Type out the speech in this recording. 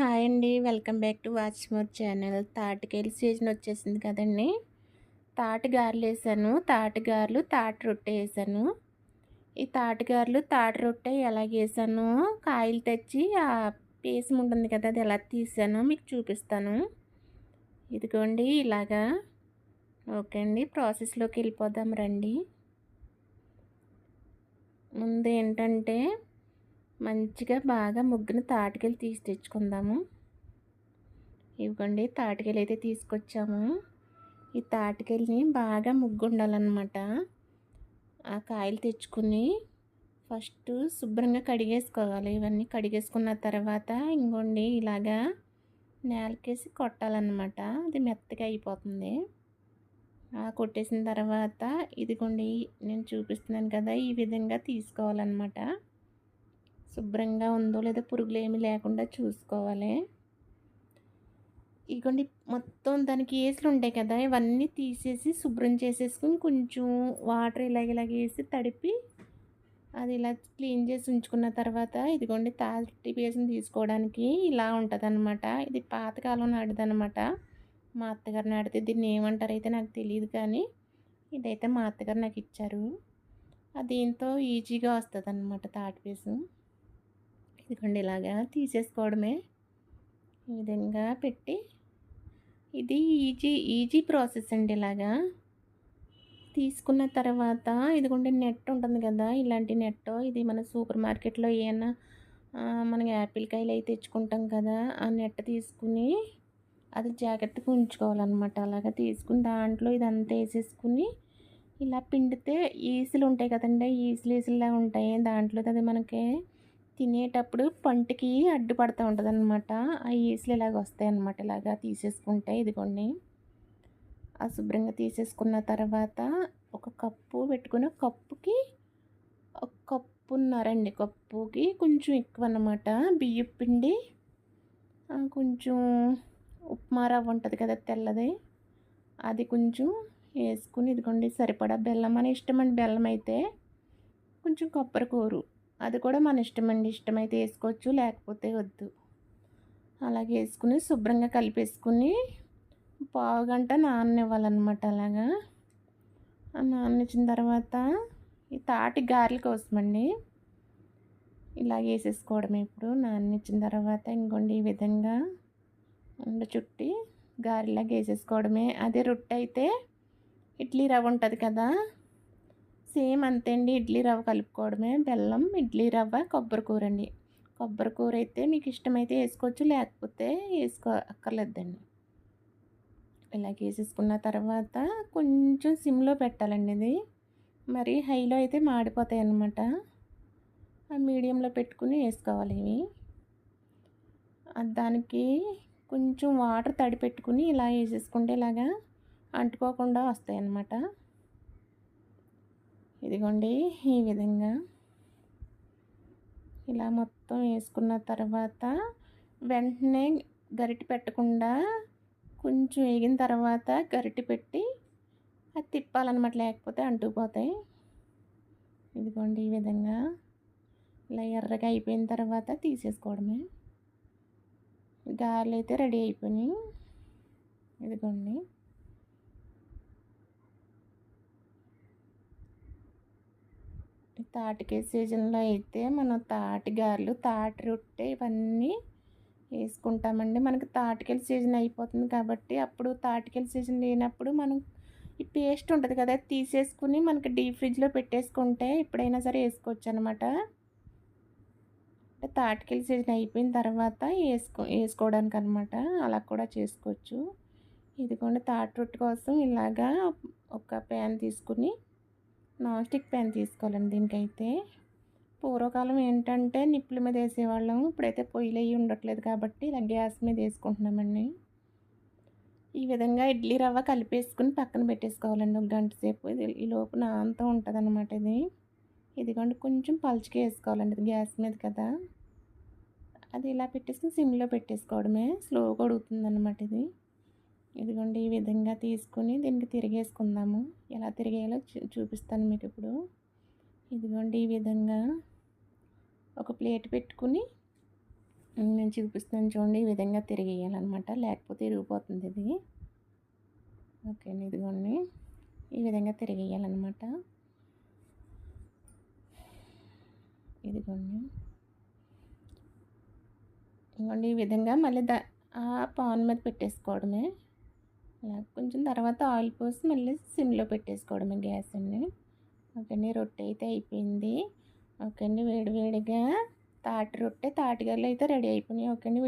Hi అండి. Welcome back to watch more channel. తాటికాయలు season వచ్చేసింది కదండి. తాటి గారెలు వేసాను తాటిగారులు తాటి రొట్టె వేసాను. ఈ తాటిగారులు తాటి రొట్టె ఎలా వేసాను కాయలు తెచ్చి ఆ పేసం ఉంటుంది కదా అది ఎలా తీసానో మీకు చూపిస్తాను. ఇదిగోండి ఇలాగా. ఓకే అండి ప్రాసెస్లోకి వెళ్ళిపోదాం రండి. ముందు ఏంటంటే మంచిగా బాగా ముగ్గును తాటికెళ్ళి తీసి తెచ్చుకుందాము. ఇవ్వండి తాటికెళ్ళి అయితే తీసుకొచ్చాము. ఈ తాటికెళ్ళని బాగా ముగ్గు ఉండాలన్నమాట ఆ కాయలు తెచ్చుకుని ఫస్ట్ శుభ్రంగా కడిగేసుకోవాలి. ఇవన్నీ కడిగేసుకున్న తర్వాత ఇంకోండి ఇలాగా నేలకేసి కొట్టాలన్నమాట. అది మెత్తగా అయిపోతుంది. కొట్టేసిన తర్వాత ఇదిగోండి నేను చూపిస్తున్నాను కదా ఈ విధంగా తీసుకోవాలన్నమాట. శుభ్రంగా ఉందో లేదో పురుగులు ఏమి లేకుండా చూసుకోవాలి. ఇదిగోండి మొత్తం దానికి ఏసులు ఉంటాయి కదా ఇవన్నీ తీసేసి శుభ్రం చేసేసుకుని కొంచెం వాటర్ ఇలాగ ఇలాగ వేసి తడిపి అది ఇలా క్లీన్ చేసి ఉంచుకున్న తర్వాత ఇదిగోండి తాటి పేసిన తీసుకోవడానికి ఇలా ఉంటుందన్నమాట. ఇది పాతకాలం నాటిదనమాట మా అత్తగారు నాటితే దీన్ని ఏమంటారు అయితే నాకు తెలియదు కానీ ఇదైతే మా అత్తగారు నాకు ఇచ్చారు దీంతో ఈజీగా వస్తుంది అనమాట తాటిపీసు ఇదిగోండి ఇలాగా తీసేసుకోవడమే. ఈ విధంగా పెట్టి ఇది ఈజీ ఈజీ ప్రాసెస్ అండి ఇలాగా. తీసుకున్న తర్వాత ఇదిగోండి నెట్ ఉంటుంది కదా ఇలాంటి నెట్ ఇది మన సూపర్ మార్కెట్లో ఏమైనా మనం యాపిల్ కాయలు అయితే తెచ్చుకుంటాం కదా ఆ నెట్ తీసుకుని అది జాగ్రత్తగా ఉంచుకోవాలన్నమాట. అలాగా తీసుకుని దాంట్లో ఇదంతా వేసేసుకుని ఇలా పిండితే ఈసులు ఉంటాయి కదండి ఈసులు ఈసులులా ఉంటాయి. దాంట్లో అది మనకి తినేటప్పుడు పంటికి అడ్డుపడుతూ ఉంటుంది అనమాట ఆ ఈసులు ఇలాగ వస్తాయి అనమాట ఇలాగా తీసేసుకుంటే ఇదిగోండి. ఆ శుభ్రంగా తీసేసుకున్న తర్వాత ఒక కప్పు పెట్టుకుని కప్పుకి ఒక కప్పున్నారండి. కప్పుకి కొంచెం ఎక్కువ అన్నమాట బియ్యం పిండి కొంచెం ఉప్మా రవ్వ ఉంటుంది కదా తెల్లది. అది కొంచెం వేసుకుని ఇదిగోండి సరిపడా బెల్లం. అని ఇష్టమండి బెల్లం అయితే కొంచెం కొబ్బరి కూరు అది కూడా మన ఇష్టమండి ఇష్టమైతే వేసుకోవచ్చు లేకపోతే వద్దు. అలాగే వేసుకుని శుభ్రంగా కలిపేసుకుని పావు గంట నాననివ్వాలన్నమాట అలాగా. నాననిచ్చిన తర్వాత ఈ తాటి గారెల కోసమండి ఇలా వేసేసుకోవడమే ఇప్పుడు. నాననిచ్చిన తర్వాత ఇంకోండి ఈ విధంగా ఉండ చుట్టి గారెలాగా వేసేసుకోవడమే. అదే రొట్టె అయితే ఇడ్లీ రవ్వ ఉంటుంది కదా. సేమ్ అంతే అండి. ఇడ్లీ రవ్వ కలుపుకోవడమే. బెల్లం ఇడ్లీ రవ్వ కొబ్బరి కూర అండి కొబ్బరి కూర అయితే మీకు ఇష్టమైతే వేసుకోవచ్చు. లేకపోతే వేసుకో అక్కర్లేదండి. ఇలా వేసేసుకున్న తర్వాత కొంచెం సిమ్లో పెట్టాలండి ఇది. మరి హైలో అయితే మాడిపోతాయి అన్నమాట మీడియంలో పెట్టుకుని వేసుకోవాలి ఇవి. దానికి కొంచెం వాటర్ తడి పెట్టుకుని ఇలా వేసేసుకుంటే ఇలాగా అంటుకోకుండా వస్తాయి అన్నమాట ఇదిగోండి ఈ విధంగా ఇలా మొత్తం వేసుకున్న తర్వాత వెంటనే గరిటె పెట్టకుండా కొంచెం వేగిన తర్వాత గరిటె పెట్టి అది తిప్పాలన్నమాట లేకపోతే అంటుకుపోతాయి. ఇదిగోండి ఈ విధంగా ఇలా ఎర్రగా అయిపోయిన తర్వాత తీసేసుకోవడమే. గారెలు అయితే రెడీ అయిపోయినాయి. ఇదిగోండి. తాటికాయ సీజన్లో అయితే మనం తాటిగారులు తాటి రొట్టె ఇవన్నీ వేసుకుంటామండి. మనకి తాటికాయల సీజన్ అయిపోతుంది కాబట్టి అప్పుడు తాటికాయల సీజన్ లేనప్పుడు మనం ఈ పేస్ట్ ఉంటుంది కదా తీసేసుకుని మనకి డీప్ ఫ్రిడ్జ్లో పెట్టేసుకుంటే ఎప్పుడైనా సరే వేసుకోవచ్చు అనమాట తాటికాయల సీజన్ అయిపోయిన తర్వాత వేసుకో వేసుకోవడానికి అనమాట అలా కూడా చేసుకోవచ్చు. ఇదిగోండి తాటి రొట్టె కోసం ఇలాగా ఒక ప్యాన్ తీసుకుని నాన్ స్టిక్ ప్యాన్ తీసుకోవాలండి దీనికైతే. పూర్వకాలం ఏంటంటే నిప్పుల మీద వేసేవాళ్ళం ఇప్పుడైతే పొయ్యిలు అయ్యి ఉండట్లేదు కాబట్టి ఇలా గ్యాస్ మీద వేసుకుంటున్నామండి. ఈ విధంగా ఇడ్లీ రవ్వ కలిపేసుకుని పక్కన పెట్టేసుకోవాలండి ఒక గంట సేపు. ఇది ఈ లోపు నాంతా ఉంటుంది అనమాట ఇది. ఇదిగోండి కొంచెం పలుచుకే వేసుకోవాలండి గ్యాస్ మీద కదా. అది ఇలా పెట్టేసుకుని సిమ్లో పెట్టేసుకోవడమే. స్లోగా ఉడుకుతుంది అనమాట ఇది. ఇదిగోండి ఈ విధంగా తీసుకుని దీనికి తిరిగేసుకుందాము ఎలా తిరిగేయాలో చూపిస్తాను మీకు ఇప్పుడు ఇదిగోండి ఈ విధంగా ఒక ప్లేట్ పెట్టుకుని నేను చూపిస్తాను చూడండి. ఈ విధంగా తిరిగేయాలన్నమాట లేకపోతే ఇరిగిపోతుంది ఇది. ఓకే ఇదిగోండి. ఈ విధంగా తిరిగేయాలన్నమాట ఇదిగోండి. ఇదిగోండి ఈ విధంగా మళ్ళీ ద ఆ పాన్ మీద పెట్టేసుకోవడమే. అలా కొంచెం తర్వాత ఆయిల్ పోసి మళ్ళీ సిమ్‌లో పెట్టేసుకోవడమే గ్యాస్ అండి. ఓకే అండి. రొట్టె అయితే అయిపోయింది. ఓకే అండి. వేడివేడిగా తాటి రొట్టె, తాటిగలు అయితే రెడీ అయిపోయినాయి. ఓకే అండి.